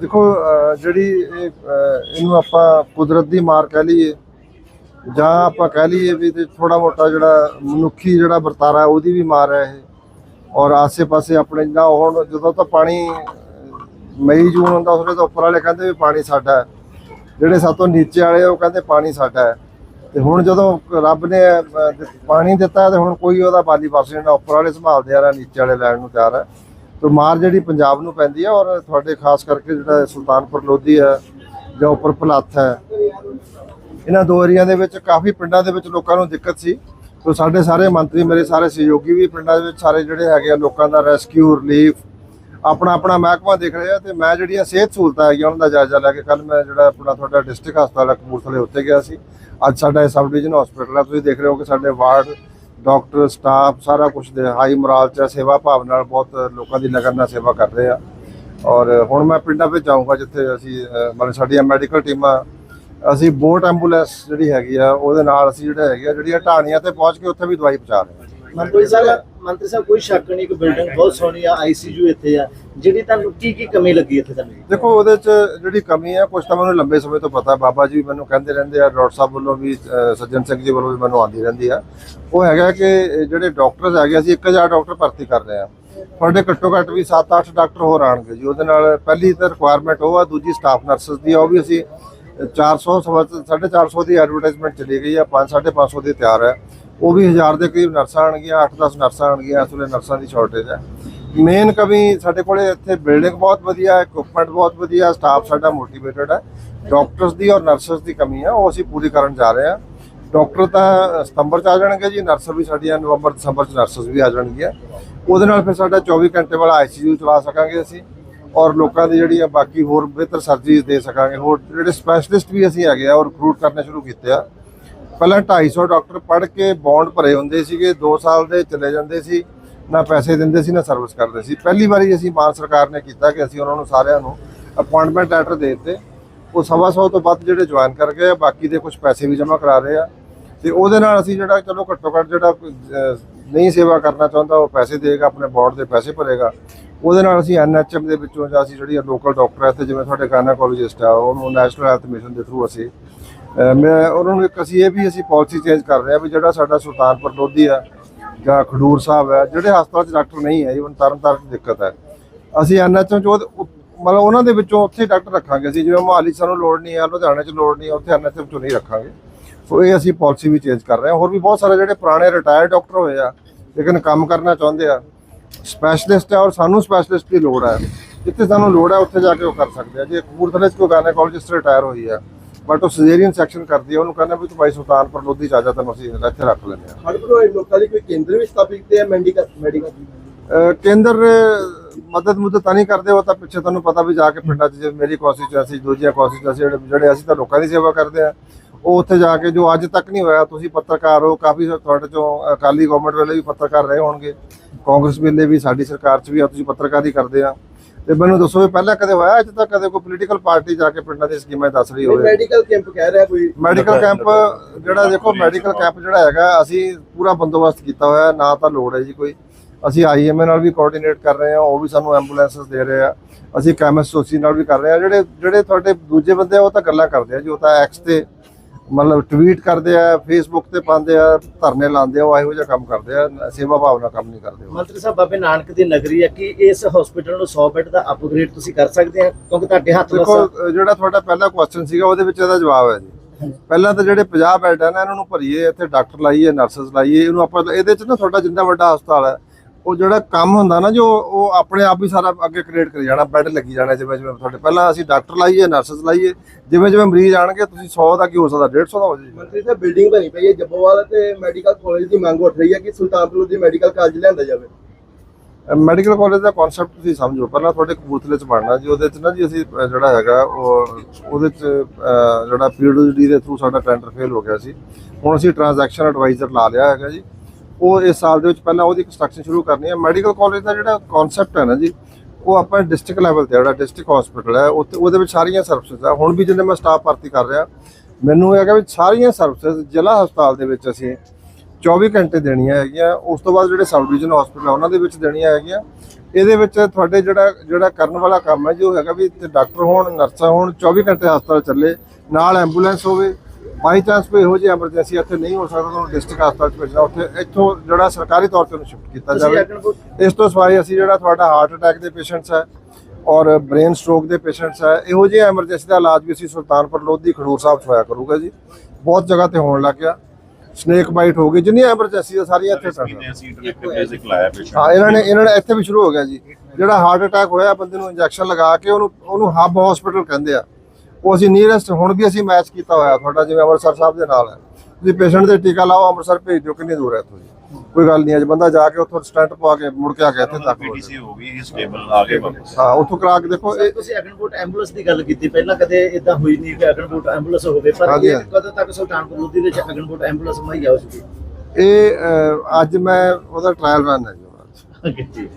ਦੇਖੋ ਜਿਹੜੀ ਇਹ, ਇਹਨੂੰ ਆਪਾਂ ਕੁਦਰਤ ਦੀ ਮਾਰ ਕਹਿ ਲਈਏ ਜਾਂ ਆਪਾਂ ਕਹਿ ਲਈਏ ਵੀ ਤੇ ਥੋੜਾ ਮੋਟਾ ਜਿਹੜਾ ਮਨੁੱਖੀ ਜਿਹੜਾ ਵਰਤਾਰਾ ਉਹਦੀ ਵੀ ਮਾਰ ਹੈ ਇਹ। ਔਰ ਆਸੇ-ਪਾਸੇ ਆਪਣੇ ਜਿਹੜਾ ਹੁਣ ਜਦੋਂ ਤਾਂ ਪਾਣੀ ਮਈ ਜੂਨ ਹੁੰਦਾ ਉਸ ਵੇਲੇ ਤਾਂ ਉੱਪਰ ਵਾਲੇ ਕਹਿੰਦੇ ਵੀ ਪਾਣੀ ਸਾਡਾ ਹੈ। ਜਿਹੜੇ ਸਾਤੋਂ ਨੀਚੇ ਵਾਲੇ ਉਹ ਕਹਿੰਦੇ ਪਾਣੀ ਸਾਡਾ ਹੈ। ਤੇ ਹੁਣ ਜਦੋਂ ਰੱਬ ਨੇ ਪਾਣੀ ਦਿੱਤਾ ਹੈ ਤੇ ਹੁਣ ਕੋਈ ਉਹਦਾ ਬਾਲੀ ਪਾਸੇ ਜਿਹੜਾ ਉੱਪਰ ਵਾਲੇ ਸੰਭਾਲਦੇ ਆ ਰਿਹਾ ਨੀਚੇ ਵਾਲੇ ਲੈਣ ਨੂੰ ਤਿਆਰ ਹੈ। ਤੇ ਮਾਰ ਜਿਹੜੀ ਪੰਜਾਬ ਨੂੰ ਪੈਂਦੀ ਹੈ ਔਰ ਤੁਹਾਡੇ ਖਾਸ ਕਰਕੇ ਜਿਹੜਾ ਸੁਲਤਾਨਪੁਰ ਲੋਧੀ ਹੈ ਜਾਂ ਉੱਪਰ ਭਲੱਥ ਹੈ, ਇਹਨਾਂ ਦੋ ਏਰੀਆ ਦੇ ਵਿੱਚ ਕਾਫੀ ਪਿੰਡਾਂ ਦੇ ਵਿੱਚ ਲੋਕਾਂ ਨੂੰ ਦਿੱਕਤ ਸੀ। ਸੋ ਸਾਡੇ ਸਾਰੇ ਮੰਤਰੀ, ਮੇਰੇ ਸਾਰੇ ਸਹਿਯੋਗੀ ਵੀ ਪਿੰਡਾਂ ਦੇ ਵਿੱਚ ਸਾਰੇ ਜਿਹੜੇ ਹੈਗੇ ਆ ਲੋਕਾਂ ਦਾ ਰੈਸਕਿਊ, ਰਿਲੀਫ ਆਪਣਾ ਆਪਣਾ ਮਹਿਕਮਾ ਦੇਖ ਰਹੇ ਆ ਤੇ ਮੈਂ ਜਿਹੜੀਆਂ ਸਿਹਤ ਸਹੂਲਤਾਂ ਹੈਗੀਆਂ ਉਹਨਾਂ ਦਾ ਜਾਇਜ਼ਾ ਲੈ ਕੇ ਕੱਲ ਮੈਂ ਜਿਹੜਾ ਆਪਣਾ ਤੁਹਾਡਾ ਡਿਸਟ੍ਰਿਕਟ ਹਸਪਤਾਲ ਕਪੂਰਥਲੇ ਉੱਤੇ ਗਿਆ ਸੀ। ਅੱਜ ਸਾਡਾ ਇਹ ਸਬ ਡਿਵੀਜ਼ਨ ਹਸਪੀਟਲ ਹੈ ਤੁਸੀਂ ਦੇਖ ਰਹੇ ਹੋ ਕਿ ਸਾਡੇ ਵਾਰਡ ਡਾਕਟਰ, ਸਟਾਫ ਸਾਰਾ ਕੁਝ ਦੇ ਹਾਈ ਮੋਰਾਲ ਚ ਸੇਵਾ ਭਾਵ ਨਾਲ ਬਹੁਤ ਲੋਕਾਂ ਦੀ ਲਗਨ ਨਾਲ ਸੇਵਾ ਕਰ ਰਹੇ ਆ। ਔਰ ਹੁਣ ਮੈਂ ਪਿੰਡਾਂ ਵਿੱਚ ਜਾਊਂਗਾ ਜਿੱਥੇ ਅਸੀਂ ਮਤਲਬ ਸਾਡੀਆਂ ਮੈਡੀਕਲ ਟੀਮਾਂ, ਅਸੀਂ ਬੋਟ ਐਂਬੂਲੈਂਸ ਜਿਹੜੀ ਹੈਗੀ ਆ, ਉਹਦੇ ਨਾਲ ਅਸੀਂ ਜਿਹੜਾ ਹੈਗੀ ਆ, ਜਿਹੜੀਆਂ ਢਾਣੀਆਂ ਤੇ ਪਹੁੰਚ ਕੇ ਉੱਥੇ ਵੀ ਦਵਾਈ ਪਹੁੰਚਾ ਰਹੇ ਹਾਂ। ਮੰਤਰੀ ਸਾਹਿਬ ਮੰਤਰੀ ਸਾਹਿਬ, ਕੋਈ ਸ਼ੱਕ ਨਹੀਂ ਕਿ ਬਿਲਡਿੰਗ ਬਹੁਤ ਸੋਹਣੀ ਆ ਆਈਸੀਯੂ ਇੱਥੇ ਆ। ਜਿਹੜੀ ਤੁਹਾਨੂੰ ਕੀ ਕੀ ਕਮੀ ਲੱਗੀ ਇੱਥੇ ਤੁਹਾਨੂੰ ਦੇਖੋ, ਉਹਦੇ ਚ ਜਿਹੜੀ ਕਮੀ ਹੈ ਕੁਝ ਤਾਂ ਮੈਨੂੰ ਲੰਬੇ ਸਮੇਂ ਤੋਂ ਪਤਾ, ਬਾਬਾ ਜੀ ਮੈਨੂੰ ਕਹਿੰਦੇ ਰਹਿੰਦੇ ਆ, ਡਾਕਟਰ ਸਾਹਿਬ ਵੱਲੋਂ ਵੀ ਸੱਜਣ ਸਿੰਘ ਜੀ ਵੱਲੋਂ ਵੀ ਮੈਨੂੰ ਆਉਂਦੀ ਰਹਿੰਦੀ ਆ। ਉਹ ਹੈਗਾ ਕਿ ਜਿਹੜੇ ਡਾਕਟਰਸ ਹੈਗੇ, ਅਸੀਂ 1000 ਡਾਕਟਰ ਭਰਤੀ ਕਰ ਰਹੇ ਆ। ਤੁਹਾਡੇ ਘੱਟੋ ਘੱਟ ਵੀ 7-8 ਡਾਕਟਰ ਹੋਰ ਆਣਗੇ ਜੀ। ਉਹਦੇ ਨਾਲ ਪਹਿਲੀ ਤਾਂ ਰਿਕੁਆਇਰਮੈਂਟ ਉਹ ਆ, ਦੂਜੀ ਸਟਾਫ ਨਰਸਸ ਦੀ ਆ, ਉਹ ਵੀ ਅਸੀਂ 400 ਸਵਾ 450 ਦੀ ਐਡਵਰਟਾਈਜ਼ਮੈਂਟ ਚਲੀ ਗਈ ਆ 5-550 ਦੀ ਤਿਆਰ ਹੈ ਉਹ ਵੀ 1000 ਦੇ ਕਰੀਬ ਨਰਸਾਂ ਆਣਗੀਆਂ 8-10 ਨਰਸਾਂ ਆਣਗੀਆਂ ਇਸ ਵੇਲੇ ਨਰਸਾਂ ਦੀ ਸ਼ਾਰਟੇਜ ਹੈ। ਮੇਨ ਕਮੀ ਸਾਡੇ ਕੋਲੇ ਇੱਥੇ ਬਿਲਡਿੰਗ ਬਹੁਤ ਵਧੀਆ ਹੈ ਇਕਵਿਪਮੈਂਟ ਬਹੁਤ ਵਧੀਆ ਸਟਾਫ ਸਾਡਾ ਮੋਟੀਵੇਟਡ ਹੈ। ਡਾਕਟਰਸ ਦੀ ਔਰ ਨਰਸਸ ਦੀ ਕਮੀ ਹੈ, ਉਹ ਅਸੀਂ ਪੂਰੀ ਕਰਨ ਜਾ ਰਹੇ ਹਾਂ। ਡਾਕਟਰ ਤਾਂ ਸਤੰਬਰ ਚ ਆ ਜਾਣਗੇ ਜੀ ਨਰਸ ਵੀ ਸਾਡੀਆਂ ਨਵੰਬਰ, ਦਸੰਬਰ ਚ ਨਰਸਸ ਵੀ ਆ ਜਾਣਗੀਆਂ। ਉਹਦੇ ਨਾਲ ਫਿਰ ਸਾਡਾ 24 ਘੰਟੇ ਵਾਲਾ ਆਈਸੀਯੂ ਚਲਾ ਸਕਾਂਗੇ ਅਸੀਂ ਔਰ ਲੋਕਾਂ ਦੀ ਜਿਹੜੀ ਆ ਬਾਕੀ ਹੋਰ ਬਿਹਤਰ ਸਰਜਰੀਜ਼ ਦੇ ਸਕਾਂਗੇ। ਹੋਰ ਜਿਹੜੇ ਸਪੈਸ਼ਲਿਸਟ ਵੀ ਅਸੀਂ ਹੈਗੇ ਆ, ਉਹ ਰਿਕਰੂਟ ਕਰਨੇ ਸ਼ੁਰੂ ਕੀਤੇ ਆ। ਪਹਿਲਾਂ 250 ਡਾਕਟਰ ਪੜ੍ਹ ਕੇ ਬੌਂਡ ਭਰੇ ਹੁੰਦੇ ਸੀਗੇ 2 ਸਾਲ ਦੇ ਚਲੇ ਜਾਂਦੇ ਸੀ ਨਾ ਪੈਸੇ ਦਿੰਦੇ ਸੀ ਨਾ ਸਰਵਿਸ ਕਰਦੇ ਸੀ। ਪਹਿਲੀ ਵਾਰੀ ਅਸੀਂ ਮਾਨ ਸਰਕਾਰ ਨੇ ਕੀਤਾ ਕਿ ਅਸੀਂ ਉਹਨਾਂ ਨੂੰ ਸਾਰਿਆਂ ਨੂੰ ਅਪਾਇੰਟਮੈਂਟ ਲੈਟਰ ਦੇ ਦਿੱਤੇ। ਉਹ ਸਵਾ ਸੌ ਤੋਂ ਵੱਧ ਜਿਹੜੇ ਜੁਆਇਨ ਕਰ ਗਏ ਆ, ਬਾਕੀ ਦੇ ਕੁਝ ਪੈਸੇ ਵੀ ਜਮ੍ਹਾਂ ਕਰਾ ਰਹੇ ਆ। ਤੇ ਉਹਦੇ ਨਾਲ ਅਸੀਂ ਜਿਹੜਾ ਚਲੋ ਘੱਟੋ ਘੱਟ ਜਿਹੜਾ ਨਹੀਂ ਸੇਵਾ ਕਰਨਾ ਚਾਹੁੰਦਾ ਉਹ ਪੈਸੇ ਦੇਗਾ ਆਪਣੇ ਬੋਰਡ ਦੇ ਪੈਸੇ ਭਰੇਗਾ। ਉਹਦੇ ਨਾਲ ਅਸੀਂ ਐਨਐਚਐਮ ਦੇ ਵਿੱਚੋਂ ਜਾਂ ਅਸੀਂ ਜਿਹੜੀ ਲੋਕਲ ਡਾਕਟਰ ਹੈ ਤੇ ਜਿਵੇਂ ਤੁਹਾਡੇ ਗਾਇਨਾਕੋਲੋਜਿਸਟ ਆ ਉਹਨੂੰ ਨੈਸ਼ਨਲ ਹੈਲਥ ਮਿਸ਼ਨ ਦੇ ਥਰੂ ਅਸੀਂ ਮੈਂ ਉਹਨਾਂ ਨੂੰ ਇੱਕ ਅਸੀਂ ਇਹ ਵੀ ਅਸੀਂ ਪਾਲਿਸੀ ਚੇਂਜ ਕਰ ਰਹੇ ਆ ਵੀ ਜਿਹੜਾ ਸਾਡਾ ਸੁਲਤਾਨਪੁਰ ਲੋਧੀ ਆ ਜਾਂ ਖਡੂਰ ਸਾਹਿਬ ਹੈ ਜਿਹੜੇ ਹਸਪਤਾਲ 'ਚ ਡਾਕਟਰ ਨਹੀਂ ਹੈ ਈਵਨ ਤਰਨਤਾਰਨ 'ਚ ਦਿੱਕਤ ਹੈ। ਅਸੀਂ ਐਨਐਚਐਮ 'ਚ ਉਹ- ਮਤਲਬ ਉਹਨਾਂ ਦੇ ਵਿੱਚੋਂ ਉੱਥੇ ਡਾਕਟਰ ਰੱਖਾਂਗੇ ਅਸੀਂ, ਜਿਵੇਂ ਮੋਹਾਲੀ ਸਾਨੂੰ ਲੋੜ ਨਹੀਂ ਹੈ, ਲੁਧਿਆਣੇ 'ਚ ਲੋੜ ਨਹੀਂ ਹੈ, ਉੱਥੇ ਐਨਐਚਐਮ 'ਚੋਂ ਨਹੀਂ ਰੱਖਾਂਗੇ। ਸੋ ਇਹ ਅਸੀਂ ਪਾਲਿਸੀ ਵੀ ਚੇਂਜ ਕਰ ਰਹੇ ਹਾਂ। ਹੋਰ ਵੀ ਬਹੁਤ ਸਾਰੇ ਜਿਹੜੇ ਪੁਰਾਣੇ ਰਿਟਾਇਰਡ ਡਾਕਟਰ ਹੋਏ ਆ, ਲੇਕਿਨ ਕੰਮ ਕਰਨਾ ਚਾਹੁੰਦੇ ਆ ਸਪੈਸ਼ਲਿਸਟ ਹੈ ਔਰ ਸਾਨੂੰ ਸਪੈਸ਼ਲਿਸਟ ਦੀ ਲੋੜ ਹੈ। ਜਿੱਥੇ ਸਾਨੂੰ ਲੋੜ ਹੈ, ਉੱਥੇ ਜਾ ਕੇ ਉਹ ਕਰ ਸਕਦੇ ਆ। ਜੇ ਕਪੂਰਥਲੇ 'ਚ ਕੋਈ ਗਾਇਨੋਕੋਲੋਜਿਸਟ ਰਿਟਾਇਰ ਹੋਈ ਆ ਬਟ ਉਹ ਸਿਜ਼ੇਰੀਅਨ ਸੈਕਸ਼ਨ ਕਰਦੀ ਹੈ ਉਹਨੂੰ ਕਹਿੰਦਾ ਵੀ ਤੂੰ ਭਾਈ ਸੁਲਤਾਨਪੁਰ ਲੋਧੀ ਆ ਜਾ ਤੈਨੂੰ ਅਸੀਂ ਇੱਥੇ ਰੱਖ ਲੈਂਦੇ ਹਰ ਪ੍ਰੋਵਾਈਡ ਲੋਕਾਂ ਲਈ ਕੋਈ ਕੇਂਦਰ ਵੀ ਸਥਾਪਿਤ ਕੀਤੇ ਆ ਮੈਡੀਕਲ? ਕੇਂਦਰ ਮਦਦ ਮੁਦਦ ਤਾਂ ਨਹੀਂ ਕਰਦੇ ਉਹ ਤਾਂ ਪਿੱਛੇ ਤੁਹਾਨੂੰ ਪਤਾ ਵੀ ਜਾ ਕੇ ਪਿੰਡਾਂ 'ਚ ਜੇ ਮੇਰੀ ਕੌਂਸਟੀਚੁਐਂਸੀ ਦੂਜੀਆਂ ਕੌਂਸਟੀਚੁਐਂਸੀ ਜਿਹੜੇ ਅਸੀਂ ਤਾਂ ਲੋਕਾਂ ਦੀ ਸੇਵਾ ਕਰਦੇ ਆ ਉਹ ਉੱਥੇ ਜਾ ਕੇ ਜੋ ਅੱਜ ਤੱਕ ਨਹੀਂ ਹੋਇਆ ਤੁਸੀਂ ਪੱਤਰਕਾਰ ਹੋ ਕਾਫੀ ਤੁਹਾਡੇ ਚੋਂ ਅਕਾਲੀ ਗਵਰਨਮੈਂਟ ਵੇਲੇ ਵੀ ਪੱਤਰਕਾਰ ਰਹੇ ਹੋਣਗੇ। ਕਾਂਗਰਸ ਵੇਲੇ ਵੀ ਸਾਡੀ ਸਰਕਾਰ 'ਚ ਵੀ ਆ ਤੁਸੀਂ ਪੱਤਰਕਾਰੀ ਕਰਦੇ ਆ। ਤੇ ਮੈਨੂੰ ਦੱਸੋ ਵੀ ਪਹਿਲਾਂ ਕਦੇ ਹੋਇਆ ਅੱਜ ਤੱਕ ਕਦੇ ਕੋਈ ਪੋਲੀਟੀਕਲ ਪਾਰਟੀ ਜਾ ਕੇ ਪਿੰਡਾਂ ਦੀ ਸਕੀਮਾਂ ਦੱਸ ਰਹੀ ਹੋਵੇ? ਮੈਡੀਕਲ ਕੈਂਪ ਕਹਿ ਰਿਹਾ ਕੋਈ? ਮੈਡੀਕਲ ਕੈਂਪ ਜਿਹੜਾ ਦੇਖੋ ਮੈਡੀਕਲ ਕੈਂਪ ਜਿਹੜਾ ਹੈਗਾ ਅਸੀਂ ਪੂਰਾ ਬੰਦੋਬਸਤ ਕੀਤਾ ਹੋਇਆ ਨਾ ਤਾਂ ਲੋੜ ਹੈ ਜੀ ਕੋਈ। ਅਸੀਂ ਆਈਐਮਏ ਨਾਲ ਵੀ ਕੋਆਰਡੀਨੇਟ ਕਰ ਰਹੇ ਹਾਂ ਉਹ ਵੀ ਸਾਨੂੰ ਐਂਬੂਲੈਂਸਸ ਦੇ ਰਹੇ ਆ। ਅਸੀਂ ਕੈਮਿਸਟ ਸੋਸੀ ਨਾਲ ਵੀ ਕਰ ਰਹੇ ਆ ਜਿਹੜੇ ਜਿਹੜੇ ਤੁਹਾਡੇ ਦੂਜੇ ਬੰਦੇ ਆ ਉਹ ਤਾਂ ਗੱਲਾਂ ਕਰਦੇ ਆ ਜੀ ਉਹ ਤਾਂ ਐਕਸ ਤੇ ਮਤਲਬ ਟਵੀਟ ਕਰਦੇ ਆ ਫੇਸਬੁੱਕ ਤੇ ਪਾਉਂਦੇ ਆ ਧਰਨੇ ਲਾਉਂਦੇ ਆ ਉਹ ਇਹੋ ਜਿਹਾ ਕੰਮ ਕਰਦੇ ਆ ਸੇਵਾ ਭਾਵਨਾ ਕੰਮ ਨਹੀਂ ਕਰਦੇ ਮੰਤਰੀ ਸਾਹਿਬ ਬਾਬੇ ਨਾਨਕ ਦੀ ਨਗਰੀ ਆ ਕਿ ਇਸ ਹਸਪੀਟਲ ਨੂੰ 100 ਬੈੱਡ ਦਾ ਅਪਗ੍ਰੇਡ ਤੁਸੀਂ ਕਰ ਸਕਦੇ ਆ? ਕਿਉਂਕਿ ਤੁਹਾਡੇ ਹੱਥ ਦੇਖੋ ਵਸਾ ਅ, ਜਿਹੜਾ ਤੁਹਾਡਾ ਪਹਿਲਾ ਕੁਐਸਚਨ ਸੀਗਾ ਉਹਦੇ ਵਿੱਚ ਇਹਦਾ ਜਵਾਬ ਹੈ ਜੀ। ਪਹਿਲਾਂ ਤਾਂ ਜਿਹੜੇ 50 ਬੈੱਡ ਆ ਨਾ ਇਹਨਾਂ ਨੂੰ ਭਰੀਏ ਇੱਥੇ ਡਾਕਟਰ ਲਾਈਏ ਨਰਸਸ ਲਾਈਏ ਇਹਨੂੰ ਆਪਾਂ ਇਹਦੇ ਚ ਨਾ ਤੁਹਾਡਾ ਜਿੰਨਾ ਵੱਡਾ ਹਸਪਤਾਲ ਹੈ ਉਹ ਜਿਹੜਾ ਕੰਮ ਹੁੰਦਾ ਨਾ ਜੋ ਉਹ ਆਪਣੇ ਆਪ ਹੀ ਸਾਰਾ ਅੱਗੇ ਕ੍ਰੀਏਟ ਕਰੀ ਜਾਣਾ ਬੈੱਡ ਲੱਗੀ ਜਾਣਾ ਜਿਵੇਂ ਜਿਵੇਂ ਤੁਹਾਡੇ। ਪਹਿਲਾਂ ਅਸੀਂ ਡਾਕਟਰ ਲਾਈਏ ਨਰਸਸ ਲਾਈਏ ਜਿਵੇਂ ਜਿਵੇਂ ਮਰੀਜ਼ ਆਣਗੇ ਤੁਸੀਂ 100 ਦਾ ਕੀ ਹੋ ਸਕਦਾ? 150 ਦਾ ਹੋ ਜਾਏ। ਮੰਤਰੀ ਸਾਹਿਬ ਬਿਲਡਿੰਗ ਬਣੀ ਪਈ ਹੈ ਜੱਬੋਵਾਲ ਤੇ ਮੈਡੀਕਲ ਕਾਲਜ ਦੀ ਮੰਗ ਉੱਠ ਰਹੀ ਹੈ ਕਿ ਸੁਲਤਾਨਪੁਰ ਦੀ ਮੈਡੀਕਲ ਕਾਲਜ ਲਿਆਂਦਾ ਜਾਵੇ। ਮੈਡੀਕਲ ਕਾਲਜ ਦਾ ਕਨਸੈਪਟ ਤੁਸੀਂ ਸਮਝੋ। ਪਹਿਲਾਂ ਤੁਹਾਡੇ ਕਪੂਰਥਲੇ ਚ ਬਣਨਾ ਜੀ ਉਹਦੇ ਚ ਨਾ ਜੀ ਅਸੀਂ ਜਿਹੜਾ ਹੈਗਾ ਉਹ ਉਹਦੇ ਚ ਜਿਹੜਾ ਪੀਡਬਲਯੂਡੀ ਦੇ ਥਰੂ ਸਾਡਾ ਟੈਂਡਰ ਫੇਲ ਹੋ ਗਿਆ ਸੀ। ਹੁਣ ਅਸੀਂ ਟ੍ਰਾਂਜੈਕਸ਼ਨ ਐਡਵਾਈਜ਼ਰ ਲਾ ਲਿਆ ਹੈਗਾ ਜੀ। ਉਹ ਇਸ ਸਾਲ ਦੇ ਵਿੱਚ ਪਹਿਲਾਂ ਉਹਦੀ ਕੰਸਟਰਕਸ਼ਨ ਸ਼ੁਰੂ ਕਰਨੀ ਹੈ। ਮੈਡੀਕਲ ਕਾਲਜ ਦਾ ਜਿਹੜਾ ਕਨਸੈਪਟ ਹੈ ਨਾ ਜੀ, ਉਹ ਆਪਾਂ ਡਿਸਟ੍ਰਿਕਟ ਲੈਵਲ ਤੇ ਜਿਹੜਾ ਡਿਸਟ੍ਰਿਕਟ ਹਸਪੀਟਲ ਹੈ, ਉੱਥੇ ਉਹਦੇ ਵਿੱਚ ਸਾਰੀਆਂ ਸਰਵਿਸਿਜ਼ ਆ। ਹੁਣ ਵੀ ਜਿੰਨੇ ਮੈਂ ਸਟਾਫ ਭਰਤੀ ਕਰ ਰਿਹਾ, ਮੈਨੂੰ ਇਹ ਹੈਗਾ ਵੀ ਸਾਰੀਆਂ ਸਰਵਿਸਿਜ਼ ਜ਼ਿਲ੍ਹਾ ਹਸਪਤਾਲ ਦੇ ਵਿੱਚ ਅਸੀਂ 24 ਘੰਟੇ ਦੇਣੀਆਂ ਹੈਗੀਆਂ। ਉਸ ਤੋਂ ਬਾਅਦ ਜਿਹੜੇ ਸਬ ਡਿਵੀਜ਼ਨ ਹਸਪੀਟਲ ਉਹਨਾਂ ਦੇ ਵਿੱਚ ਦੇਣੀਆਂ ਹੈਗੀਆਂ। ਇਹਦੇ ਵਿੱਚ ਤੁਹਾਡੇ ਜਿਹੜਾ ਜਿਹੜਾ ਕਰਨ ਵਾਲਾ ਕੰਮ ਹੈ ਜੋ ਹੈਗਾ ਵੀ ਇੱਥੇ ਡਾਕਟਰ ਹੋਣ ਨਰਸਾਂ ਹੋਣ 24 ਘੰਟੇ ਹਸਪਤਾਲ ਚੱਲੇ। ਨਾਲ ਐਂਬੂਲੈਂਸ ਹੋਵੇ ਬਾਈ ਚਾਂਸ ਕੋਈ ਇਹੋ ਜਿਹੀ ਐਮਰਜੈਂਸੀ ਇੱਥੇ ਨਹੀਂ ਹੋ ਸਕਦਾ ਤੁਹਾਨੂੰ ਡਿਸਟ੍ਰਿਕਟ ਹਸਪਤਾਲ 'ਚ ਭੇਜਣਾ। ਉੱਥੇ ਇੱਥੋਂ ਜਿਹੜਾ ਸਰਕਾਰੀ ਤੌਰ ਤੇ ਉਹਨੂੰ ਸ਼ਿਫਟ ਕੀਤਾ ਜਾਵੇ। ਇਸ ਤੋਂ ਸਿਵਾਏ ਅਸੀਂ ਜਿਹੜਾ ਤੁਹਾਡਾ ਹਾਰਟ ਅਟੈਕ ਦੇ ਪੇਸ਼ੈਂਟਸ ਹੈ ਔਰ ਬ੍ਰੇਨ ਸਟ੍ਰੋਕ ਦੇ ਪੇਸ਼ੈਂਟਸ ਹੈ ਇਹੋ ਜਿਹੇ ਐਮਰਜੈਂਸੀ ਦਾ ਇਲਾਜ ਵੀ ਅਸੀਂ ਸੁਲਤਾਨਪੁਰ ਲੋਧੀ ਖਡੂਰ ਸਾਹਿਬ 'ਚ ਹੋਇਆ ਕਰੂਗਾ ਜੀ। ਬਹੁਤ ਜਗ੍ਹਾ ਤੇ ਹੋਣ ਲੱਗ ਗਿਆ। ਸਨੇਕ ਬਾਈਟ ਹੋ ਗਈ ਜਿੰਨੀਆਂ ਐਮਰਜੈਂਸੀ ਸਾਰੀਆਂ ਇੱਥੇ ਪੇਸ਼ੈਂਟ ਹਾਂ ਇਹਨਾਂ ਨੇ ਇਹਨਾਂ ਨੇ ਇੱਥੇ ਵੀ ਸ਼ੁਰੂ ਹੋ ਗਿਆ ਜੀ। ਜਿਹੜਾ ਹਾਰਟ ਅਟੈਕ ਹੋਇਆ ਬੰਦੇ ਨੂੰ ਇੰਜੈਕਸ਼ਨ ਲਗਾ ਕੇ ਉਹਨੂੰ ਉਹਨੂੰ ਹੱਬ ਹਸਪੀਟਲ ਕਹਿੰਦੇ ਆ। ਉਹ ਅਸੀਂ ਨੀਅਰੈਸਟ ਹੁਣ ਵੀ ਅਸੀਂ ਮੈਚ ਕੀਤਾ ਹੋਇਆ ਤੁਹਾਡਾ ਜਿਵੇਂ ਅੰਮ੍ਰਿਤਸਰ ਸਾਹਿਬ ਦੇ ਨਾਲ ਹੈ ਤੁਸੀਂ ਪੇਸ਼ੈਂਟ ਦੇ ਟੀਕਾ ਲਾਓ ਅੰਮ੍ਰਿਤਸਰ ਭੇਜ ਦਿਓ ਕਿੰਨੀ ਦੂਰ ਹੈ ਇੱਥੋਂ ਜੀ ਕੋਈ ਗੱਲ ਨਹੀਂ ਅੱਜ ਬੰਦਾ ਜਾ ਕੇ ਉੱਥੋਂ ਸਟੈਂਟ ਪਵਾ ਕੇ ਮੁੜ ਕੇ ਆ ਗਿਆ ਇੱਥੇ ਤੱਕ। ਪੀਟੀਸੀ ਹੋ ਗਈ ਸਟੇਬਲ ਆ ਗਏ ਵਾਪਸ ਹਾਂ ਉੱਥੋਂ ਕਰਾ ਕੇ ਦੇਖੋ ਇਹ ਤੁਸੀਂ ਅਗਨਪੁਰ ਐਂਬੂਲੈਂਸ ਦੀ ਗੱਲ ਕੀਤੀ ਪਹਿਲਾਂ ਕਦੇ ਇਦਾਂ ਹੋਈ ਨਹੀਂ ਕਿ ਅਗਨਪੁਰ ਐਂਬੂਲੈਂਸ ਹੋਵੇ ਪਰ ਇਹ। ਕਦੋਂ ਤੱਕ ਸੁਲਤਾਨਪੁਰ ਲੋਧੀ ਦੇ ਵਿੱਚ ਅਗਨਪੁਰ ਐਂਬੂਲੈਂਸ ਮੁਹੱਈਆ ਹੋ ਚੁੱਕੀ ਇਹ ਅੱਜ ਮੈਂ ਉਹਦਾ ਟ੍ਰਾਇਲ ਰਨ ਹੈ। ਜੀ